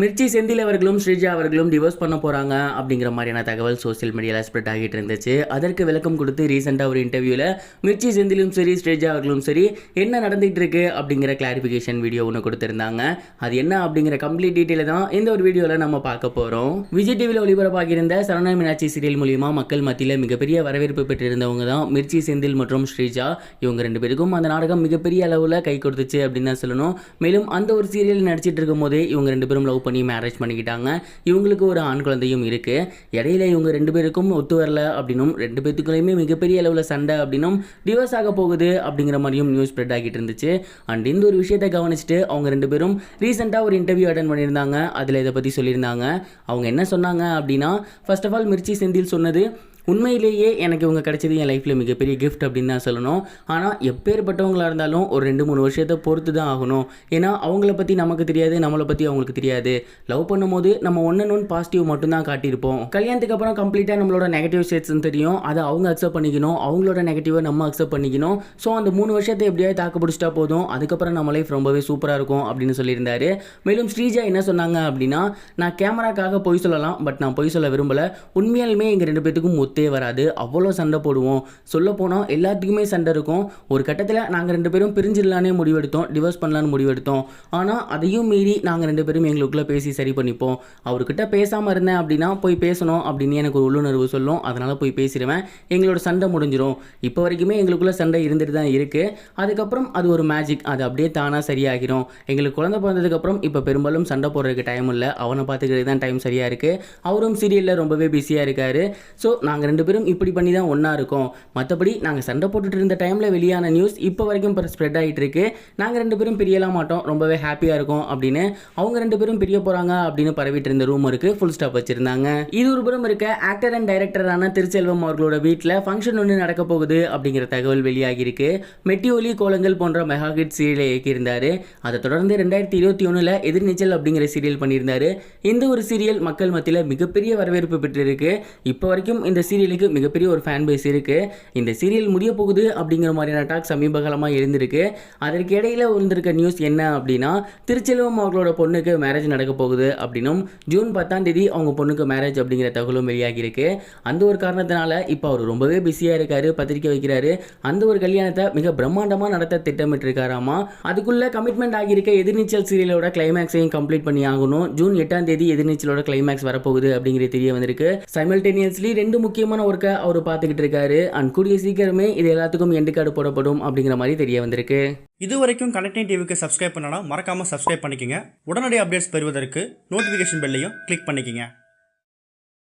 மிர்ச்சி செந்தில் அவர்களும் ஸ்ரீஜா அவர்களும் டிவோர்ஸ் பண்ண போகிறாங்க அப்படிங்கிற மாதிரியான தகவல் சோஷியல் மீடியாவில் ஸ்ப்ரெட் ஆகிட்டு இருந்துச்சு. அதற்கு விளக்கம் கொடுத்து ரீசெண்டாக ஒரு இன்டர்வியூவில் மிர்ச்சி செந்திலும் சரி ஸ்ரீஜா அவர்களும் சரி என்ன நடந்துகிட்டு இருக்கு அப்படிங்கிற கிளாரிஃபிகேஷன் வீடியோ ஒன்று கொடுத்துருந்தாங்க. அது என்ன அப்படிங்கிற கம்ப்ளீட் டீட்டெயில் தான் இந்த ஒரு வீடியோவில் நம்ம பார்க்க போகிறோம் விஜய் டிவியில் ஒளிபரப்பாகியிருந்த சரணா மீனாட்சி சீரியல் மூலியமாக மக்கள் மத்தியில் மிகப்பெரிய வரவேற்பு பெற்றிருந்தவங்க தான் மிர்ச்சி செந்தில் மற்றும் ஸ்ரீஜா. இவங்க ரெண்டு பேருக்கும் அந்த நாடகம் மிகப்பெரிய அளவில் கை கொடுத்துச்சு அப்படின்னு தான் சொல்லணும். மேலும் அந்த ஒரு சீரியல் நடிச்சிட்டு இருக்கும் போதே இவங்க ரெண்டு பேரும் லவ் பண்ணி மேரேஜ் பண்ணிக்கிட்டாங்க. இவங்களுக்கு ஒரு ஆண் குழந்தையும் இருக்குது இடையில இவங்க ரெண்டு பேருக்கும் ஒத்து வரல அப்படின்னும் ரெண்டு பேத்துக்குள்ளேயுமே மிகப்பெரிய அளவில் சண்டை அப்படின்னும் டிவோர்ஸ் ஆக போகுது அப்படிங்கிற மாதிரியும் நியூஸ் ஸ்ப்ரெட் ஆகிட்டு இருந்துச்சு. அண்ட் இந்த ஒரு விஷயத்தை கவனிச்சுட்டு அவங்க ரெண்டு பேரும் ரீசெண்டாக ஒரு இன்டர்வியூ அட்டன் பண்ணியிருந்தாங்க. அதில் இதை பற்றி சொல்லியிருந்தாங்க. அவங்க என்ன சொன்னாங்க அப்படின்னா first of all Mirchi Senthil சொன்னது உண்மையிலேயே எனக்கு இவங்க கிடைச்சது என் லைஃப்பில் மிகப்பெரிய கிஃப்ட் அப்படின்னு தான் சொல்லணும். ஆனால் எப்பேற்பட்டவங்களாக இருந்தாலும் ஒரு ரெண்டு மூணு வருஷத்தை பொறுத்து தான் ஆகணும். ஏன்னா அவங்கள பற்றி நமக்கு தெரியாது நம்மளை பற்றி அவங்களுக்கு தெரியாது. லவ் பண்ணும்போது நம்ம ஒன்று ஒன் பாசிட்டிவ் மட்டும்தான் காட்டியிருப்போம். கல்யாணத்துக்கு அப்புறம் கம்ப்ளீட்டாக நம்மளோட நெகட்டிவ் ஸ்டேட்ஸ்னு தெரியும். அதை அவங்க அக்செப்ட் பண்ணிக்கணும். அவங்களோட நெகட்டிவை நம்ம அக்செப்ட் பண்ணிக்கணும். ஸோ அந்த மூணு வருஷத்தை எப்படியாவது தாக்கு பிடிச்சிட்டா போதும். அதுக்கப்புறம் நம்ம லைஃப் ரொம்பவே சூப்பராக இருக்கும் அப்படின்னு சொல்லியிருந்தாரு. மேலும் ஸ்ரீஜா என்ன சொன்னாங்க அப்படின்னா நான் கேமராக்காக பொய் சொல்லலாம் பட் நான் பொய் சொல்ல விரும்பல. உண்மையாலுமே எங்கள் ரெண்டு பேத்துக்கும் ஒத்து வராது. அவ்வளோ சண்டை போடுவோம். சொல்ல போனால் எல்லாத்துக்குமே சண்டை இருக்கும். ஒரு கட்டத்தில் நாங்கள் ரெண்டு பேரும் பிரிஞ்சிடலானே முடிவெடுத்தோம். டிவோர்ஸ் பண்ணலான்னு முடிவெடுத்தோம். ஆனால் அதையும் மீறி நாங்கள் ரெண்டு பேரும் எங்களுக்குள்ளே பேசி சரி பண்ணிப்போம். அவர்கிட்ட பேசாமல் இருந்தேன் அப்படின்னா போய் பேசணும் அப்படின்னு எனக்கு ஒரு உள்ளுணர்வு சொல்லும். அதனால் போய் பேசிடுவேன். எங்களோட சண்டை முடிஞ்சிடும் இப்போ வரைக்குமே எங்களுக்குள்ளே சண்டை இருந்துட்டு தான் இருக்குது அதுக்கப்புறம் அது ஒரு மேஜிக் அது அப்படியே தானாக சரியாகிடும் எங்களுக்கு குழந்தை பிறந்ததுக்கப்புறம் இப்போ பெரும்பாலும் சண்டை போடுறதுக்கு டைம் இல்லை. அவனை பார்த்துக்கிறது தான் டைம் சரியாக இருக்குது அவரும் சீரியலில் ரொம்பவே பிஸியாக இருக்காரு. ஸோ நாங்கள் ரெண்டு பேரும் இப்படி பண்ணி தான் ஒன்றா இருக்கோம். மற்றபடி நாங்கள் சண்டை போட்டுட்டு இருந்த டைமில் வெளியான நியூஸ் இப்போ வரைக்கும் ஸ்ப்ரெட் ஆகிட்டு இருக்கு நாங்கள் ரெண்டு பேரும் பிரியலாம் மாட்டோம். ரொம்பவே ஹாப்பியாக இருக்கும் அப்படின்னு அவங்க ரெண்டு பேரும் பிரிய போகிறாங்க அப்படின்னு பரவிட்டு இருந்த ரூம் இருக்கு ஃபுல் ஸ்டாப் வச்சுருந்தாங்க. இது ஒரு புறம் இருக்க ஆக்டர் அண்ட் டைரக்டரான திருச்செல்வம் அவர்களோட வீட்டில் ஃபங்க்ஷன் ஒன்று நடக்க போகுது அப்படிங்கிற தகவல் வெளியாகியிருக்கு. மெட்டி கோலங்கள் போன்ற மெகா ஹிட் சீரியலை இயக்கியிருந்தாரு. அதை தொடர்ந்து ரெண்டாயிரத்தி இருபத்தி ஒன்றில் எதிர்நீச்சல் அப்படிங்கிற சீரியல் பண்ணியிருந்தாரு. இந்த ஒரு சீரியல் மக்கள் மத்தியில் மிகப்பெரிய வரவேற்பு பெற்றிருக்கு. இப்போ வரைக்கும் இந்த சீரியலுக்கு மிகப்பெரிய ஒரு ஃபேன் பேஸ் இருக்குது இந்த சீரியல் முடிய போகுது அப்படிங்கிற மாதிரியான டாக் சமீப காலமாக இருந்திருக்கு. அதற்கு இடையில வந்திருக்க நியூஸ் என்ன அப்படின்னா திருச்செல்வம் அவர்களோட பொண்ணுக்கு மேரேஜ் நடக்க போகுது அப்படின்னும் ஜூன் பத்தாம் தேதி அவங்க பொண்ணுக்கு மேரேஜ் அப்படிங்கிற தகவலும் வெளியாகியிருக்கு. அந்த ஒரு காரணத்தினால இப்போ அவர் ரொம்பவே பிஸியாக இருக்காரு பத்திரிக்கை வைக்கிறாரு. அந்த ஒரு கல்யாணத்தை மிக பிரம்மாண்டமாக நடத்த திட்டமிட்டிருக்காராமா. அதுக்குள்ளே கமிட்மெண்ட் ஆகியிருக்க எதிர்நீச்சல் சீரியலோட கிளைமேக்ஸையும் கம்ப்ளீட் பண்ணி ஆகணும். ஜூன் எட்டாம் தேதி எதிர்நீச்சலோட கிளைமேக்ஸ் வரப்போகுது அப்படிங்கிறது தெரிய வந்திருக்கு. சைமல்டேனியஸ்லி ரெண்டு முக்கிய முக்கியமான ஒர்க்கை அவர் பார்த்துக்கிட்டு இருக்காரு. அண்ட் கூடிய சீக்கிரமே இது எல்லாத்துக்கும் எண்டு கார்டு போடப்படும் அப்படிங்கிற மாதிரி தெரிய வந்திருக்கு. இது வரைக்கும் கனெக்டிங் டிவிக்கு சப்ஸ்கிரைப் பண்ணனா மறக்காமல் சப்ஸ்கிரைப் பண்ணிக்கங்க. உடனடி அப்டேட்ஸ் பெறுவதற்கு நோட்டிஃபிகேஷன் பெல்லையும் கிளிக் பண்ணிக்கங்க.